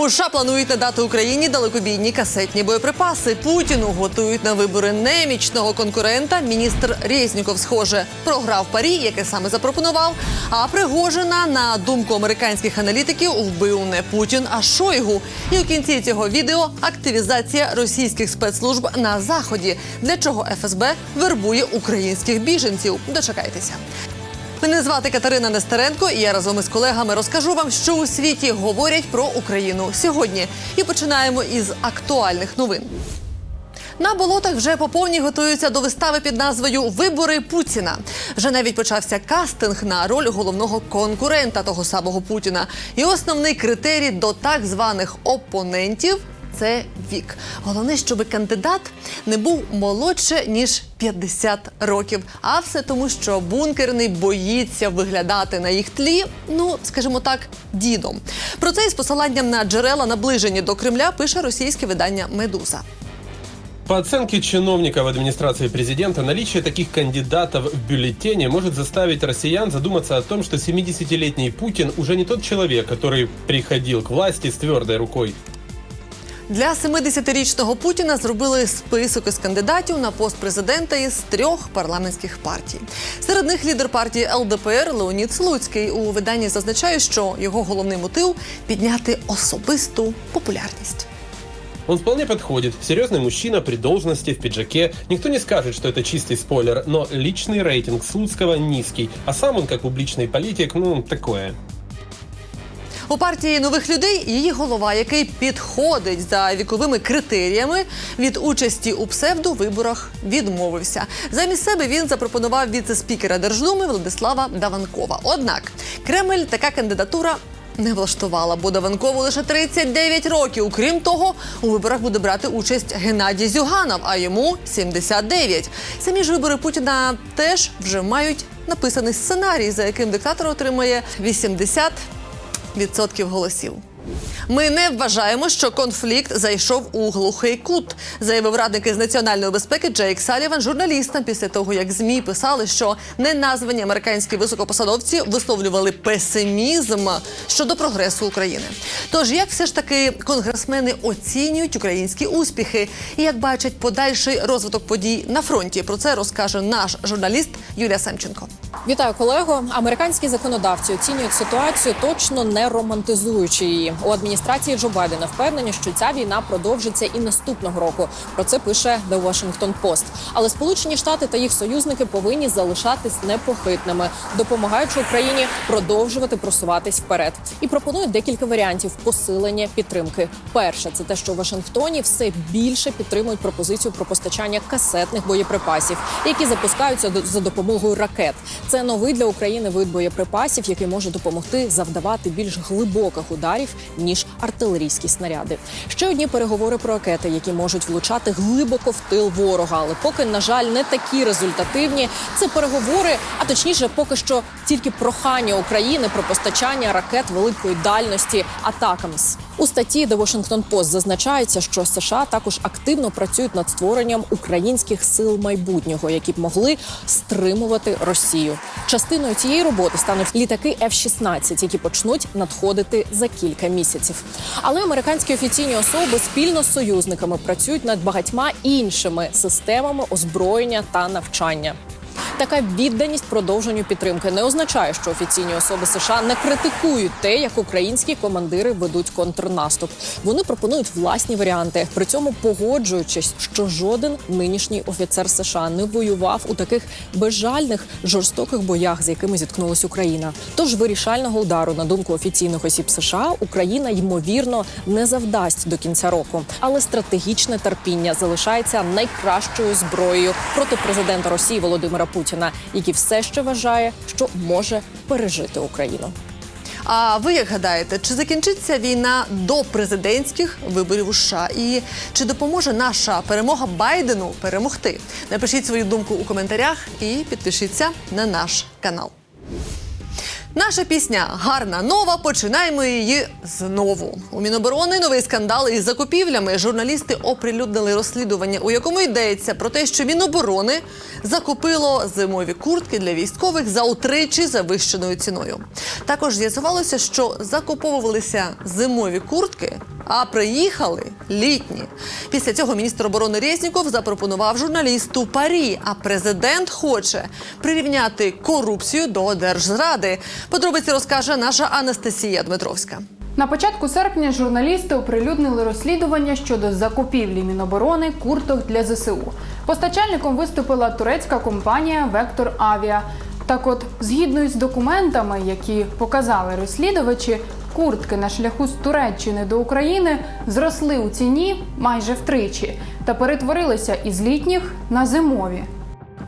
У США планують надати Україні далекобійні касетні боєприпаси. Путіну готують на вибори немічного конкурента. Міністр Резніков, схоже, програв парі, яке саме запропонував. А Пригожина, на думку американських аналітиків, вбив не Путін, а Шойгу. І у кінці цього відео активізація російських спецслужб на заході, для чого ФСБ вербує українських біженців. Дочекайтеся. Мене звати Катерина Нестеренко, і я разом із колегами розкажу вам, що у світі говорять про Україну сьогодні. І починаємо із актуальних новин. На болотах вже по повній готуються до вистави під назвою Вибори Путіна. Вже навіть почався кастинг на роль головного конкурента того самого Путіна. І основний критерій до так званих опонентів це вік. Головне, щоб кандидат не був молодше ніж 50 років. А все тому, що бункерний боїться виглядати на їх тлі, ну скажімо так, дідом. Про це із посиланням на джерела, наближені до Кремля, пише російське видання Медуза. По оценке чиновников администрации президента, наличие таких кандидатов в бюллетене может заставить россиян задуматься о том, что 70-летний Путин уже не тот человек, который приходил к власти с твердой рукой. Для 70-річного Путіна зробили список із кандидатів на пост президента із трьох парламентських партій. Серед них лідер партії ЛДПР Леонід Слуцький у виданні зазначає, що його головний мотив підняти особисту популярність. Он вполне подходит. Серьезный мужчина при должности, в пиджаке. Никто не скажет, что это чистый спойлер, но личный рейтинг Слуцкого низкий, а сам он, как публичный политик, ну, такое. У партії нових людей її голова, який підходить за віковими критеріями від участі у псевдовиборах, відмовився. Замість себе він запропонував віце-спікера Держдуми Владислава Даванкова. Однак Кремль така кандидатура. Не влаштувала, бо Даванкову лише 39 років. Крім того, у виборах буде брати участь Геннадій Зюганов, а йому 79. Самі ж вибори Путіна теж вже мають написаний сценарій, за яким диктатор отримає 80 відсотків голосів. Ми не вважаємо, що конфлікт зайшов у глухий кут, заявив радник із національної безпеки Джейк Саліван журналістам після того, як змі писали, що неназвані американські високопосадовці висловлювали песимізм щодо прогресу України. Тож як все ж таки конгресмени оцінюють українські успіхи і як бачать подальший розвиток подій на фронті? Про це розкаже наш журналіст Юлія Семченко. Вітаю колего. Американські законодавці оцінюють ситуацію, точно не романтизуючи її. У адміністрації Джо Байдена впевнені, що ця війна продовжиться і наступного року. Про це пише The Washington Post. Але Сполучені Штати та їх союзники повинні залишатись непохитними, допомагаючи Україні продовжувати просуватись вперед. І пропонують декілька варіантів посилення підтримки. Перше, це те, що у Вашингтоні все більше підтримують пропозицію про постачання касетних боєприпасів, які запускаються за допомогою ракет. Це новий для України вид боєприпасів, який може допомогти завдавати більш глибоких ударів ніж артилерійські снаряди. Ще одні переговори про ракети, які можуть влучати глибоко в тил ворога, але поки на жаль не такі результативні. Це переговори, а точніше, поки що тільки прохання України про постачання ракет великої дальності атакамс. У статті The Washington Post зазначається, що США також активно працюють над створенням українських сил майбутнього, які б могли стримувати Росію. Частиною цієї роботи стануть літаки F-16, які почнуть надходити за кілька місяців. Але американські офіційні особи спільно з союзниками працюють над багатьма іншими системами озброєння та навчання. Така відданість продовженню підтримки не означає, що офіційні особи США не критикують те, як українські командири ведуть контрнаступ. Вони пропонують власні варіанти, при цьому погоджуючись, що жоден нинішній офіцер США не воював у таких безжальних жорстоких боях, з якими зіткнулась Україна. Тож вирішального удару, на думку офіційних осіб США, Україна ймовірно не завдасть до кінця року, але стратегічне терпіння залишається найкращою зброєю проти президента Росії Володимира Путіна, який все ще вважає, що може пережити Україну. А ви як гадаєте, чи закінчиться війна до президентських виборів у США? І чи допоможе наша перемога Байдену перемогти? Напишіть свою думку у коментарях і підпишіться на наш канал. Наша пісня гарна нова. Починаємо її знову. У Міноборони новий скандал із закупівлями. Журналісти оприлюднили розслідування, у якому йдеться про те, що Міноборони закупило зимові куртки для військових за утричі завищеною ціною. Також з'ясувалося, що закуповувалися зимові куртки, а приїхали літні. Після цього міністр оборони Резніков запропонував журналісту парі. А президент хоче прирівняти корупцію до держзради. Подробиці розкаже наша Анастасія Дмитровська. На початку серпня журналісти оприлюднили розслідування щодо закупівлі Міноборони курток для ЗСУ. Постачальником виступила турецька компанія Вектор Авіа. Так от, згідно із документами, які показали розслідувачі, куртки на шляху з Туреччини до України зросли у ціні майже втричі та перетворилися із літніх на зимові.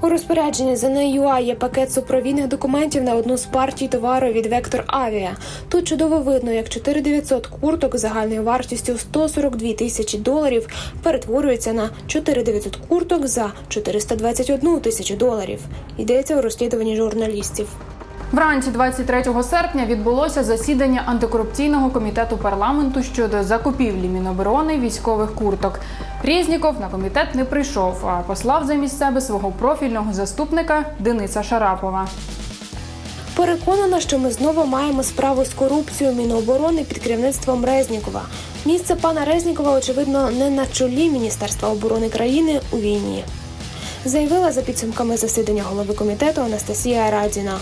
У розпорядженні ЗНЮА є пакет супровідних документів на одну з партій товару від Вектор Авіа. Тут чудово видно, як 4900 курток загальною вартістю 142 тисячі доларів перетворюється на 4900 курток за 421 тисячу доларів. Йдеться у розслідуванні журналістів. Вранці 23 серпня відбулося засідання антикорупційного комітету парламенту щодо закупівлі Міноборони військових курток. Різніков на комітет не прийшов, а послав замість себе свого профільного заступника Дениса Шарапова. Переконана, що ми знову маємо справу з корупцією Міноборони під керівництвом Резнікова. Місце пана Резнікова, очевидно, не на чолі Міністерства оборони країни у війні. Заявила за підсумками засідання голови комітету Анастасія Радіна.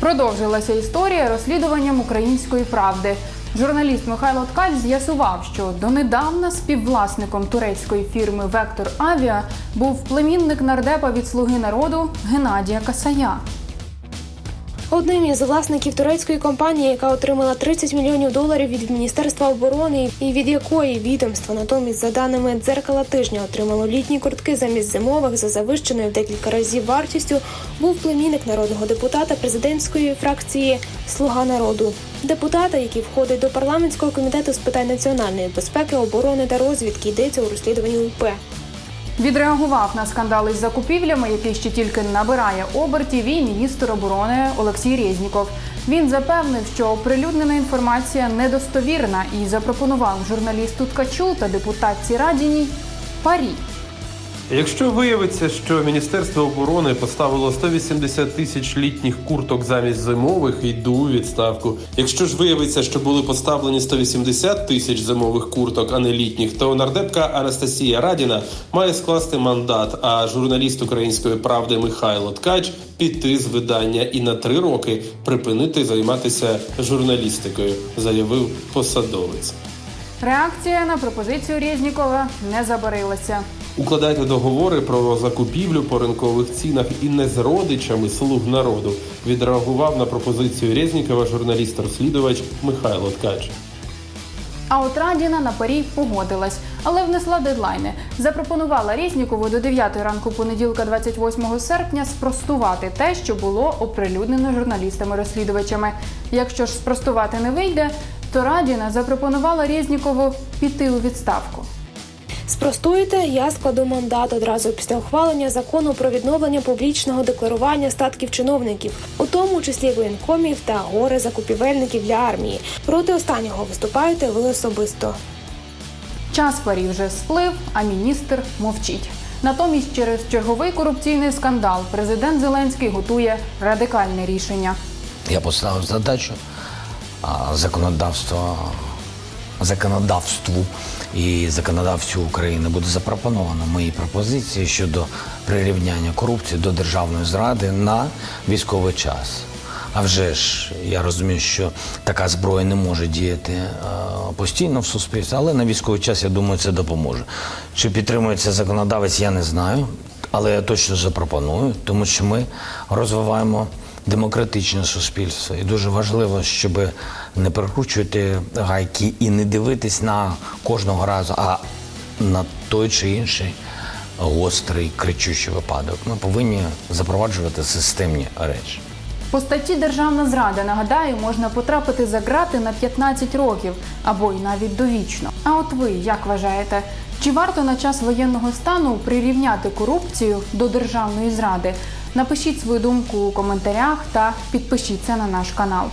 Продовжилася історія розслідуванням української правди. Журналіст Михайло Ткач з'ясував, що донедавна співвласником турецької фірми Вектор Авіа був племінник нардепа від Слуги народу Геннадія Касая. Одним із власників турецької компанії, яка отримала 30 мільйонів доларів від Міністерства оборони, і від якої відомство натомість, за даними дзеркала тижня, отримало літні куртки замість зимових за завищеною в декілька разів вартістю, був племінник народного депутата президентської фракції Слуга народу. Депутата, який входить до парламентського комітету з питань національної безпеки, оборони та розвідки, йдеться у розслідуванні УП. Відреагував на скандали з закупівлями, який ще тільки набирає обертів, і міністр оборони Олексій Резніков. Він запевнив, що оприлюднена інформація недостовірна і запропонував журналісту Ткачу та депутатці Радіній парі. Якщо виявиться, що Міністерство оборони поставило 180 тисяч літніх курток замість зимових, йду у відставку. Якщо ж виявиться, що були поставлені 180 тисяч зимових курток, а не літніх, то нардепка Анастасія Радіна має скласти мандат, а журналіст української правди Михайло Ткач піти з видання і на три роки припинити займатися журналістикою, заявив посадовець. Реакція на пропозицію Резнікова не забарилася. Укладайте договори про закупівлю по ринкових цінах і не з родичами слуг народу. Відреагував на пропозицію Резнікова журналіст-розслідувач Михайло Ткач. А от Радіна на парі погодилась, але внесла дедлайни. Запропонувала Різнікову до 9 ранку понеділка, 28 серпня, спростувати те, що було оприлюднено журналістами-розслідувачами. Якщо ж спростувати не вийде, то Радіна запропонувала Різнікову піти у відставку. Спростуєте, я складу мандат одразу після ухвалення закону про відновлення публічного декларування статків чиновників, у тому числі воєнкомів та горе закупівельників для армії. Проти останнього виступаєте ви особисто. Час парі вже сплив, а міністр мовчить. Натомість, через черговий корупційний скандал, президент Зеленський готує радикальне рішення. Я поставив задачу а, законодавство, законодавству і законодавцю України буде запропоновано мої пропозиції щодо прирівняння корупції до державної зради на військовий час. А вже ж я розумію, що така зброя не може діяти е, постійно в суспільстві, але на військовий час я думаю, це допоможе. Чи підтримується законодавець, я не знаю, але я точно запропоную, тому що ми розвиваємо демократичне суспільство. І дуже важливо, щоб не перекручувати гайки і не дивитись на кожного разу, а на той чи інший гострий кричущий випадок. Ми повинні запроваджувати системні речі. По статті Державна зрада, нагадаю, можна потрапити за ґрати на 15 років або й навіть довічно. А от ви як вважаєте, чи варто на час воєнного стану прирівняти корупцію до державної зради? Напишіть свою думку у коментарях та підпишіться на наш канал.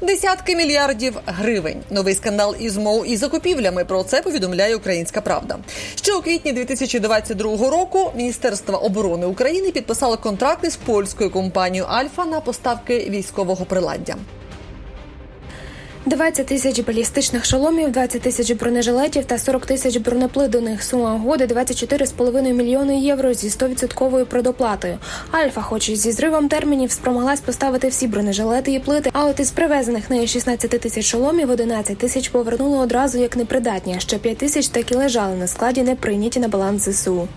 Десятки мільярдів гривень. Новий скандал із мов і закупівлями. Про це повідомляє Українська Правда. Ще у квітні 2022 року Міністерство оборони України підписало контракти з польською компанією Альфа на поставки військового приладдя. 20 тисяч балістичних шоломів, 20 тисяч бронежилетів та 40 тисяч бронеплиданих. Сума угоди 24,5 мільйони євро зі 100% предоплатою. Альфа, хоч і зі зривом термінів, спромоглась поставити всі бронежилети і плити. А от із привезених нею 16 тисяч шоломів 11 тисяч повернули одразу як непридатні. Ще 5 тисяч так лежали на складі, не прийняті на баланс ЗСУ.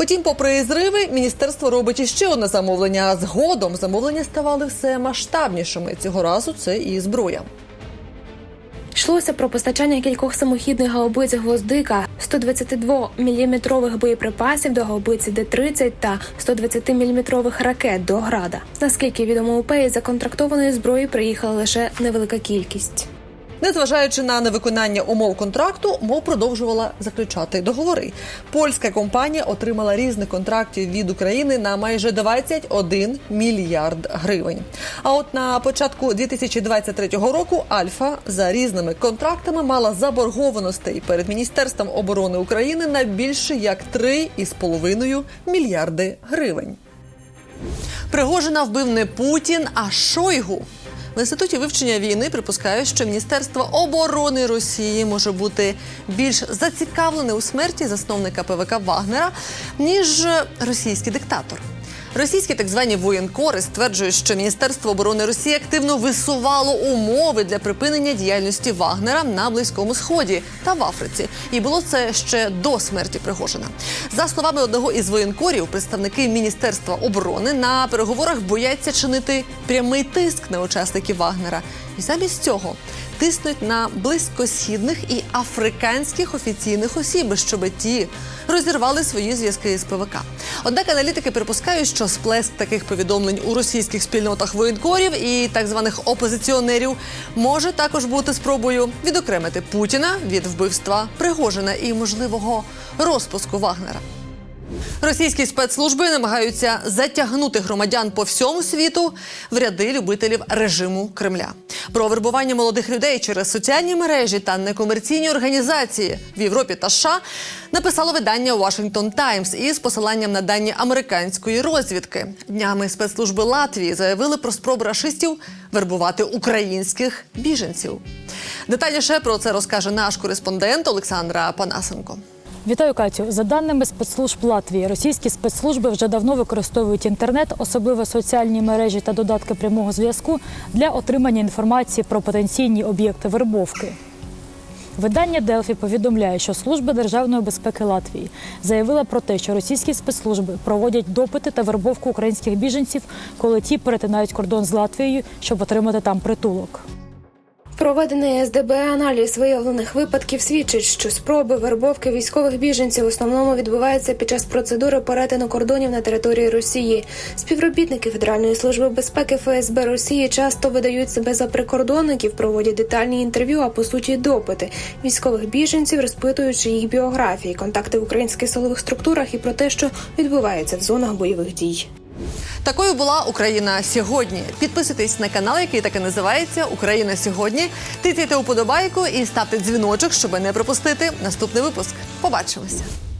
Утім, попри зриви, міністерство робить іще одне замовлення. Згодом замовлення ставали все масштабнішими. Цього разу це і зброя. Йшлося про постачання кількох самохідних гаубиць гвоздика, 122 мм боєприпасів до гаубиці Д-30 та 120 мм ракет до града. Наскільки відомо УП, із законтрактованої зброї приїхала лише невелика кількість. Незважаючи на невиконання умов контракту, мов продовжувала заключати договори. Польська компанія отримала різних контрактів від України на майже 21 мільярд гривень. А от на початку 2023 року Альфа за різними контрактами мала заборгованостей перед міністерством оборони України на більше як 3,5 мільярди гривень. Пригожина вбив не Путін, а Шойгу. В інституті вивчення війни припускають, що Міністерство оборони Росії може бути більш зацікавлене у смерті засновника ПВК Вагнера, ніж російський диктатор. Російські так звані воєнкори стверджують, що Міністерство оборони Росії активно висувало умови для припинення діяльності Вагнера на Близькому Сході та в Африці. І було це ще до смерті Пригожина. За словами одного із воєнкорів, представники Міністерства оборони на переговорах бояться чинити прямий тиск на учасників Вагнера. І замість цього тиснуть на близькосхідних і африканських офіційних осіб, щоб ті розірвали свої зв'язки з ПВК. Однак аналітики припускають, що сплеск таких повідомлень у російських спільнотах воєнкорів і так званих опозиціонерів може також бути спробою відокремити Путіна від вбивства Пригожина і можливого розпуску Вагнера. Російські спецслужби намагаються затягнути громадян по всьому світу в ряди любителів режиму Кремля. Про вербування молодих людей через соціальні мережі та некомерційні організації в Європі та США написало видання Washington Times із посиланням на дані американської розвідки. Днями спецслужби Латвії заявили про спробу рашистів вербувати українських біженців. Детальніше про це розкаже наш кореспондент Олександра Панасенко. Вітаю, Катю. За даними спецслужб Латвії, російські спецслужби вже давно використовують інтернет, особливо соціальні мережі та додатки прямого зв'язку для отримання інформації про потенційні об'єкти вербовки. Видання Делфі повідомляє, що служба державної безпеки Латвії заявила про те, що російські спецслужби проводять допити та вербовку українських біженців, коли ті перетинають кордон з Латвією, щоб отримати там притулок. Проведений СДБ аналіз виявлених випадків свідчить, що спроби вербовки військових біженців в основному відбуваються під час процедури перетину кордонів на території Росії. Співробітники Федеральної служби безпеки ФСБ Росії часто видають себе за прикордонників, проводять детальні інтерв'ю, а по суті допити військових біженців, розпитуючи їх біографії, контакти в українських силових структурах і про те, що відбувається в зонах бойових дій. Такою була Україна сьогодні. Підписуйтесь на канал, який так і називається Україна сьогодні. Тицяйте уподобайку і ставте дзвіночок, щоб не пропустити наступний випуск. Побачимося.